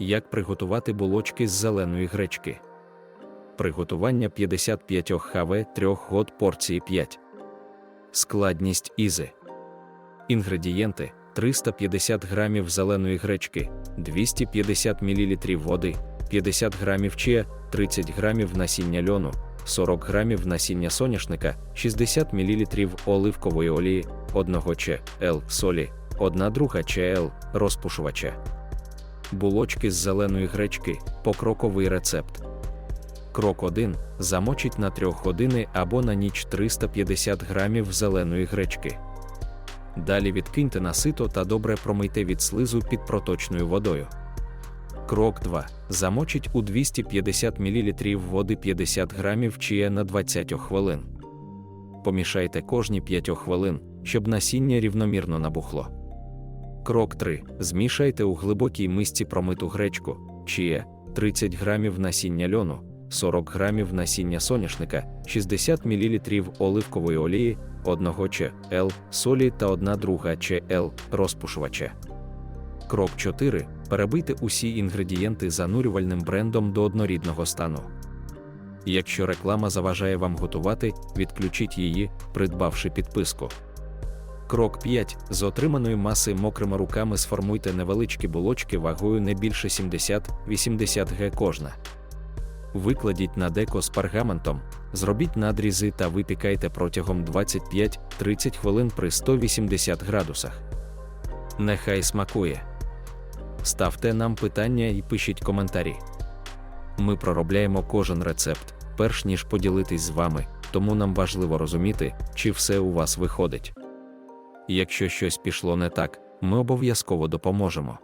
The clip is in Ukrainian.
Як приготувати булочки з зеленої гречки. Приготування 55 хв 3 год порції 5. Складність ізи. Інгредієнти 350 г зеленої гречки, 250 мл води, 50 г чия, 30 г насіння льону, 40 г насіння соняшника, 60 мл оливкової олії, 1 чл солі, 1 друга чл розпушувача. Булочки з зеленої гречки покроковий рецепт. Крок 1. Замочіть на 3 години або на ніч 350 грамів зеленої гречки. Далі відкиньте на сито та добре промийте від слизу під проточною водою. Крок 2. Замочіть у 250 мл води 50 грамів чия на 20 хвилин. Помішайте кожні 5 хвилин, щоб насіння рівномірно набухло. Крок 3. Змішайте у глибокій мисці промиту гречку, чия 30 грамів насіння льону, 40 грамів насіння соняшника, 60 мл оливкової олії, 1 чл солі та 1 друга чл розпушувача. Крок 4. Перебийте усі інгредієнти занурювальним брендом до однорідного стану. Якщо реклама заважає вам готувати, відключіть її, придбавши підписку. Крок 5. З отриманої маси мокрими руками сформуйте невеличкі булочки вагою не більше 70-80 г кожна. Викладіть на деко з пергаментом, зробіть надрізи та випікайте протягом 25-30 хвилин при 180 градусах. Нехай смакує. Ставте нам питання і пишіть коментарі. Ми проробляємо кожен рецепт, перш ніж поділитись з вами, тому нам важливо розуміти, чи все у вас виходить. Якщо щось пішло не так, ми обов'язково допоможемо.